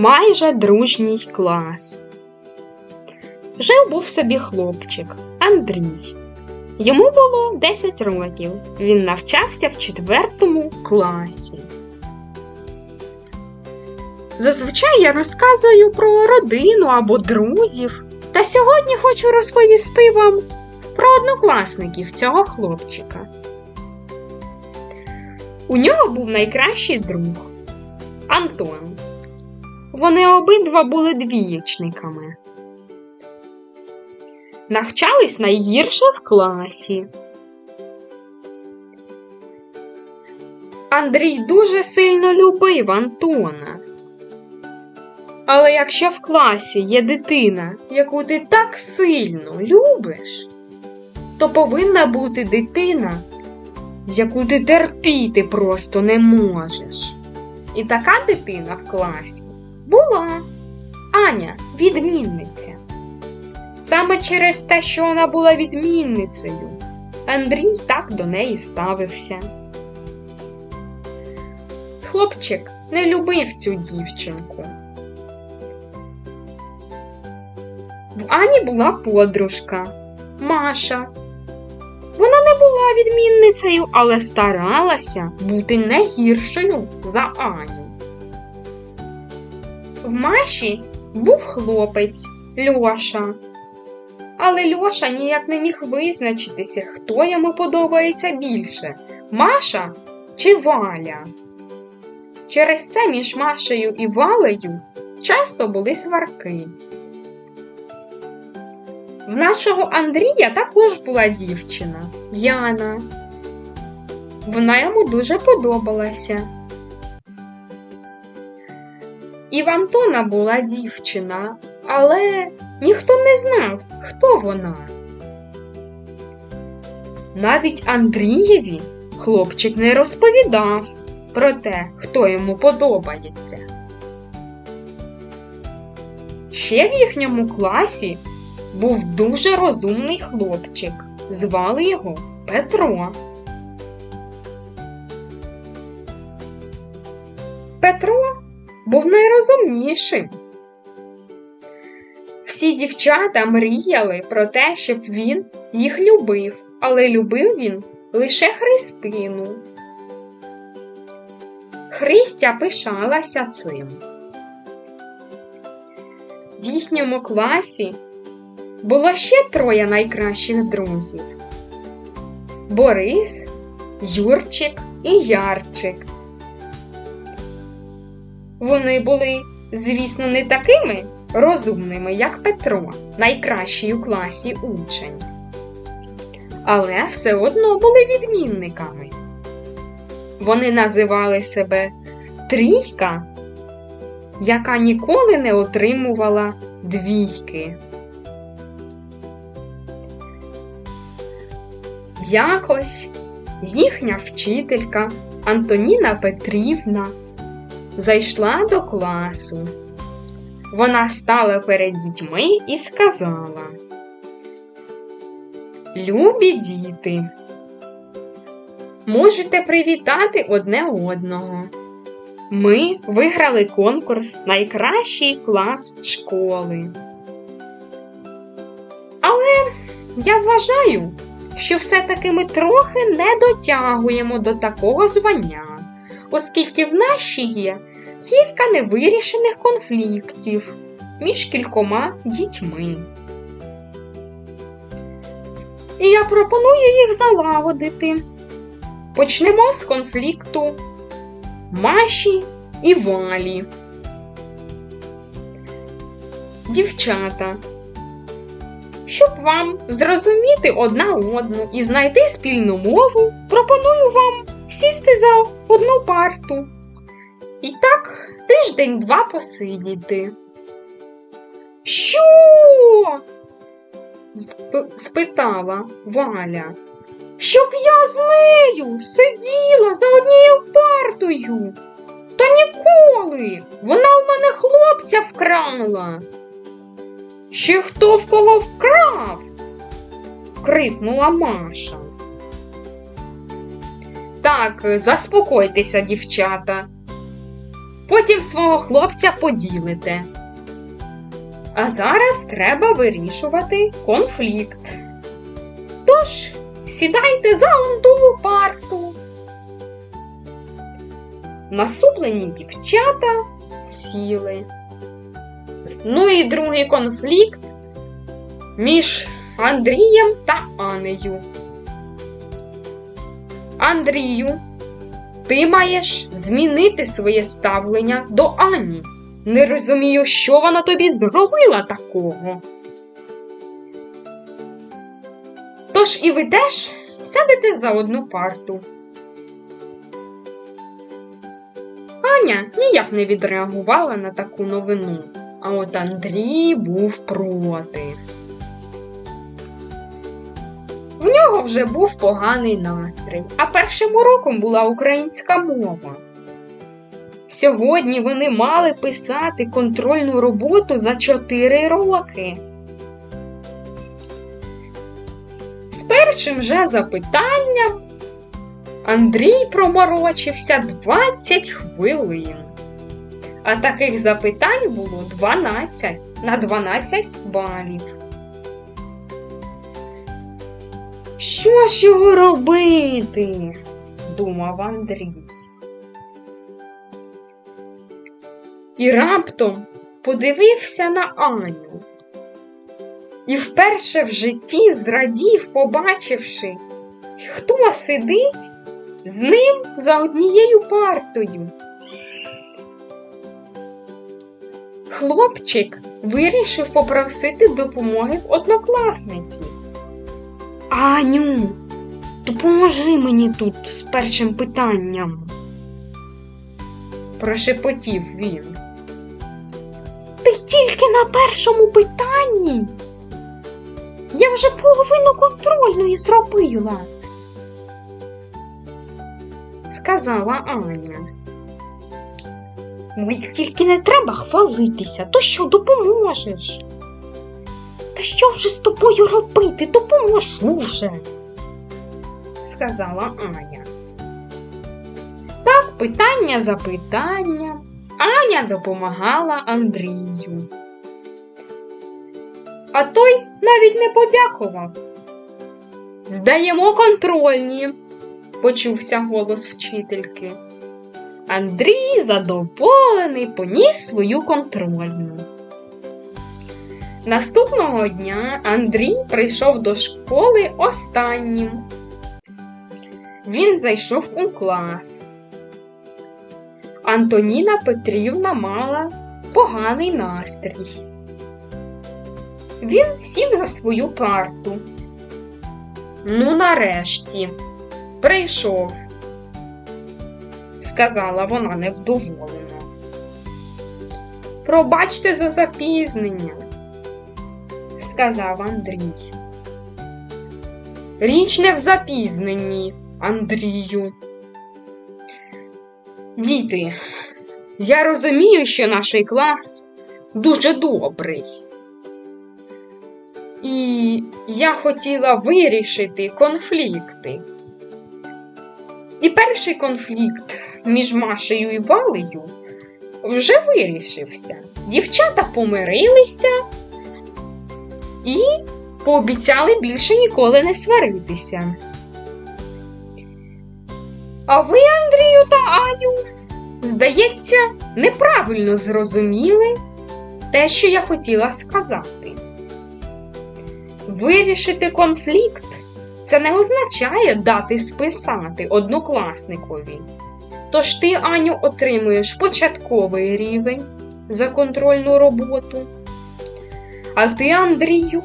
майже дружній клас. Жив був собі хлопчик Андрій. Йому було 10 років. Він навчався в четвертому класі. Зазвичай я розказую про родину або друзів. Та сьогодні хочу розповісти вам про однокласників цього хлопчика. У нього був найкращий друг Антон. Вони обидва були двієчниками. Навчались найгірше в класі. Андрій дуже сильно любив Антона. Але якщо в класі є дитина, яку ти так сильно любиш, то повинна бути дитина, яку ти терпіти просто не можеш. І така дитина в класі була Аня, відмінниця. Саме через те, що вона була відмінницею, Андрій так до неї ставився. Хлопчик не любив цю дівчинку. В Ані була подружка Маша. Вона не була відмінницею, але старалася бути не гіршою за Аню. В Маші був хлопець Льоша. Але Льоша ніяк не міг визначитися, хто йому подобається більше Маша чи Валя. Через це між Машею і Валею часто були сварки. В нашого Андрія також була дівчина Яна. Вона йому дуже подобалася. І в Антона була дівчина, але ніхто не знав, хто вона. Навіть Андрієві хлопчик не розповідав про те, хто йому подобається. Ще в їхньому класі був дуже розумний хлопчик. Звали його Петро. Був найрозумнішим. Всі дівчата мріяли про те, щоб він їх любив, але любив він лише Христину. Христя пишалася цим. В їхньому класі було ще троє найкращих друзів: Борис, Юрчик і Ярчик. Вони були, звісно, не такими розумними, як Петро, найкращий у класі учень. Але все одно були відмінниками. Вони називали себе трійка, яка ніколи не отримувала двійки. Якось їхня вчителька Антоніна Петрівна зайшла до класу. Вона стала перед дітьми і сказала: Любі діти, можете привітати одне одного. Ми виграли конкурс Найкращий клас школи. Але я вважаю, що все-таки ми трохи не дотягуємо до такого звання, оскільки в нашій є кілька невирішених конфліктів між кількома дітьми. І я пропоную їх залагодити. Почнемо з конфлікту Маші і Валі. Дівчата. Щоб вам зрозуміти одна одну і знайти спільну мову, пропоную вам сісти за одну парту. І так тиждень-два посидіти. Що? Сп- спитала Валя. Щоб я з нею сиділа за однією партою. Та ніколи. Вона в мене хлопця вкрала. Ще хто в кого вкрав? крикнула Маша. Так, заспокойтеся, дівчата. Потім свого хлопця поділите. А зараз треба вирішувати конфлікт. Тож, сідайте за онтову парту. Насуплені дівчата сіли. Ну і другий конфлікт між Андрієм та Анею. Андрію, ти маєш змінити своє ставлення до Ані. Не розумію, що вона тобі зробила такого. Тож і ви теж сядете за одну парту. Аня ніяк не відреагувала на таку новину, а от Андрій був проти. Нього вже був поганий настрій, а першим уроком була українська мова. Сьогодні вони мали писати контрольну роботу за 4 роки. З першим же запитанням Андрій проморочився 20 хвилин. А таких запитань було 12 на 12 балів. Що ж його робити? думав Андрій. І раптом подивився на Аню. І вперше в житті зрадів, побачивши, хто сидить з ним за однією партою. Хлопчик вирішив попросити допомоги в однокласниці. Аню, допоможи мені тут з першим питанням. Прошепотів він. Ти тільки на першому питанні. Я вже половину контрольної зробила, сказала Аня. Ой, тільки не треба хвалитися, то що допоможеш? Та що вже з тобою робити? Допоможу вже, сказала Аня. Так, питання за питанням. Аня допомагала Андрію. А той навіть не подякував. Здаємо контрольні, почувся голос вчительки. Андрій задоволений поніс свою контрольну. Наступного дня Андрій прийшов до школи останнім. Він зайшов у клас. Антоніна Петрівна мала поганий настрій. Він сів за свою парту. Ну, нарешті, прийшов, сказала вона невдоволено. Пробачте за запізнення, сказав Андрій. Річ не в запізненні, Андрію. Діти, я розумію, що наш клас дуже добрий. І я хотіла вирішити конфлікти. І перший конфлікт між Машею і Валею вже вирішився. Дівчата помирилися і пообіцяли більше ніколи не сваритися. А ви, Андрію та Аню, здається, неправильно зрозуміли те, що я хотіла сказати. Вирішити конфлікт це не означає дати списати однокласникові. Тож ти, Аню, отримуєш початковий рівень за контрольну роботу. А ти, Андрію,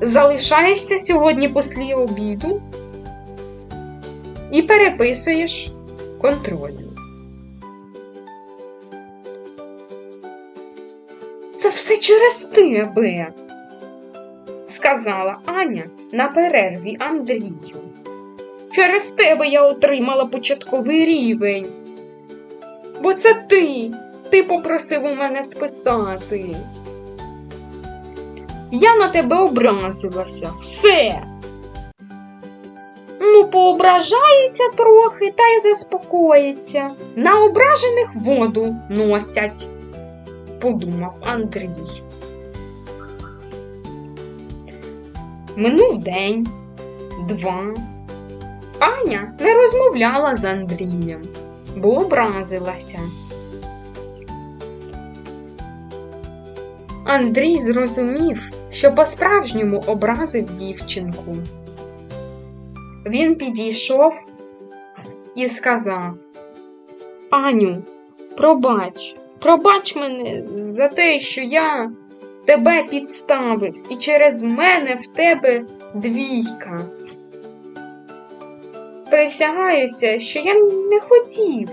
залишаєшся сьогодні після обіду і переписуєш контрольну. Це все через тебе, сказала Аня на перерві Андрію. Через тебе я отримала початковий рівень. Бо це ти. Ти попросив у мене списати. Я на тебе образилася. Все. Ну, поображається трохи та й заспокоїться. На ображених воду носять, подумав Андрій. Минув день, два. Аня не розмовляла з Андрієм, бо образилася. Андрій зрозумів, що по-справжньому образив дівчинку. Він підійшов і сказав: Аню, пробач, пробач мене за те, що я тебе підставив, і через мене в тебе двійка. Присягаюся, що я не хотів,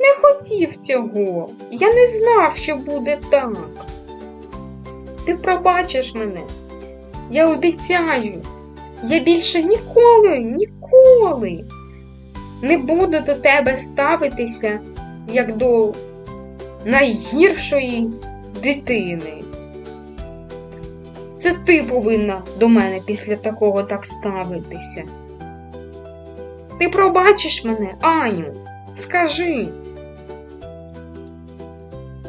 не хотів цього. Я не знав, що буде так. Ти пробачиш мене. Я обіцяю, я більше ніколи, ніколи не буду до тебе ставитися як до найгіршої дитини. Це ти повинна до мене після такого так ставитися. Ти пробачиш мене, Аню, скажи.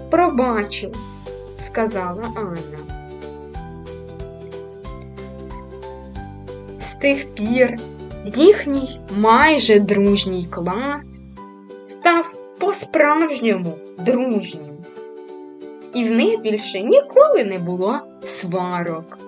Пробачив, сказала Аня. З тих пір їхній майже дружній клас став по-справжньому дружнім. І в них більше ніколи не було сварок.